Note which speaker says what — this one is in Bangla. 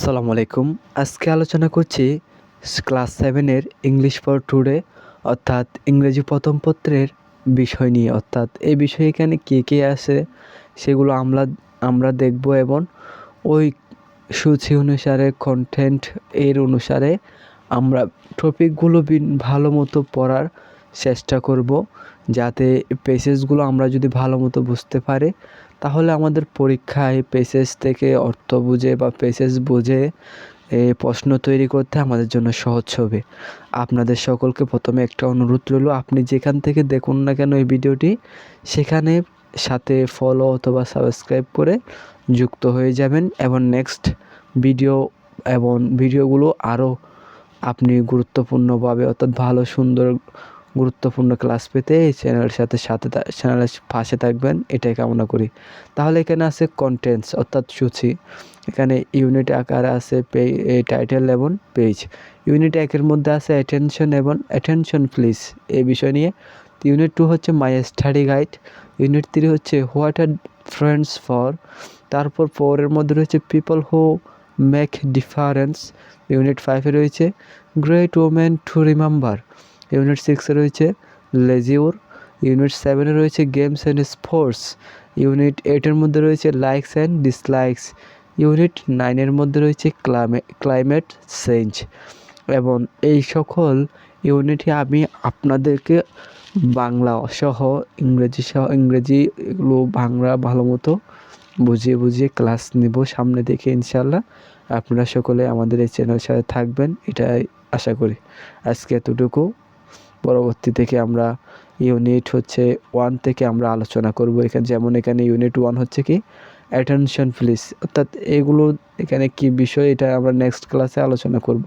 Speaker 1: আসসালামু আলাইকুম। আজকে আলোচনা করছি ক্লাস সেভেনের ইংলিশ ফর টুডে অর্থাৎ ইংরেজি প্রথম পত্রের বিষয় নিয়ে। অর্থাৎ এই বিষয়ে এখানে কে কে আছে সেগুলো আমরা আমরা দেখব এবং ওই সূচি অনুসারে কন্টেন্ট এর অনুসারে আমরা টপিকগুলো ভালো মতো পড়ার চেষ্টা করব যাতে পেসেজগুলো আমরা যদি ভালো মতো বুঝতে পারি, তাহলে আমাদের পরীক্ষায় পেসেজ থেকে অর্থ বুঝে বা পেসেজ বুঝে প্রশ্ন তৈরি করতে আমাদের জন্য সহজ হবে। আপনাদের সকলকে প্রথমে একটা অনুরোধ রইল, আপনি যেখান থেকে দেখুন না কেন এই ভিডিওটি, সেখানে সাথে ফলো অথবা সাবস্ক্রাইব করে যুক্ত হয়ে যাবেন এবং নেক্সট ভিডিও এবং ভিডিওগুলো আরও আপনি গুরুত্বপূর্ণভাবে অর্থাৎ ভালো সুন্দর গুরুত্বপূর্ণ ক্লাস পেতে এই চ্যানেলের সাথে সাথে চ্যানেলের পাশে থাকবেন, এটাই কামনা করি। তাহলে এখানে আছে কন্টেন্টস অর্থাৎ সূচি। এখানে ইউনিট আকারে আছে টাইটেল এবং পেজ ইউনিট একের মধ্যে আছে অ্যাটেনশন এবং অ্যাটেনশন প্লিজ এই বিষয় নিয়ে ইউনিট টু হচ্ছে my study guide unit three হচ্ছে হোয়াট আর ফ্রেন্ডস ফর তারপর ফোরের মধ্যে রয়েছে people who make difference unit ফাইভে রয়েছে great women to remember unit সিক্সে রয়েছে লেজিওর ইউনিট সেভেনে রয়েছে গেমস অ্যান্ড স্পোর্টস ইউনিট এইটের মধ্যে রয়েছে লাইকস অ্যান্ড ডিসলাইকস ইউনিট নাইনের মধ্যে রয়েছে ক্লাইমে ক্লাইমেট চেঞ্জ এবং এই সকল ইউনিটে আমি আপনাদেরকে বাংলা সহ ইংরেজি সহ, ইংরেজি এগুলো বাংলা ভালো মতো বুঝিয়ে বুঝিয়ে ক্লাস নেব সামনে দেখে ইনশাল্লাহ আপনারা সকলে আমাদের এই চ্যানেলের সাথে থাকবেন, এটাই আশা করি। আজকে এতটুকু। পরবর্তী থেকে আমরা ইউনিট হচ্ছে ওয়ান থেকে আমরা আলোচনা করব। এখানে যেমন এখানে ইউনিট ওয়ান হচ্ছে কি? অ্যাটেনশন প্লিজ অর্থাৎ এগুলো এখানে কি বিষয়? এটা আমরা নেক্সট ক্লাসে আলোচনা করব।